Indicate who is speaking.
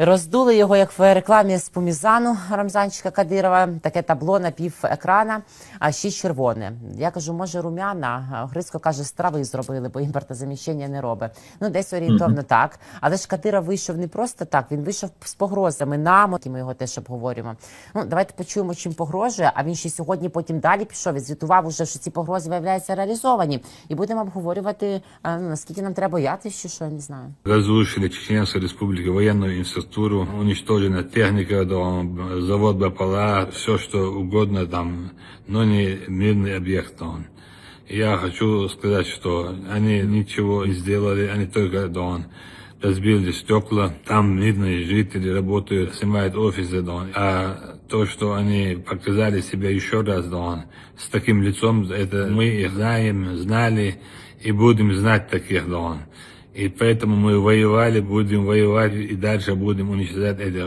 Speaker 1: Роздули його, як в рекламі з помізану Рамзанчика Кадирова, таке табло на пів екрана, а ще червоне. Я кажу, може, румяна. Грицько каже, з трави зробили, бо імпортозаміщення не робить. Ну, десь орієнтовно так. Але ж Кадиров вийшов не просто так, він вийшов з погрозами нам, ми його теж обговорюємо. Ну, давайте почуємо, чим погрожує. А він ще сьогодні потім далі пішов і звітував уже, що ці погрози виявляються реалізовані. І будемо обговорювати, ну, наскільки нам треба боятися, що, я не знаю.
Speaker 2: Разрушили Чеченской Республике военную инфраструктуру, уничтожена техника, завод БПЛА, все что угодно там, но не мирный объект он. Я хочу сказать, что они ничего не сделали, они только дон, разбили стекла, там мирные жители работают, снимают офисы дон. А то, что они показали себя еще раз дон, с таким лицом, это мы их знаем, знали и будем знать таких дон. И поэтому мы воевали, будем воевать и дальше будем уничтожать это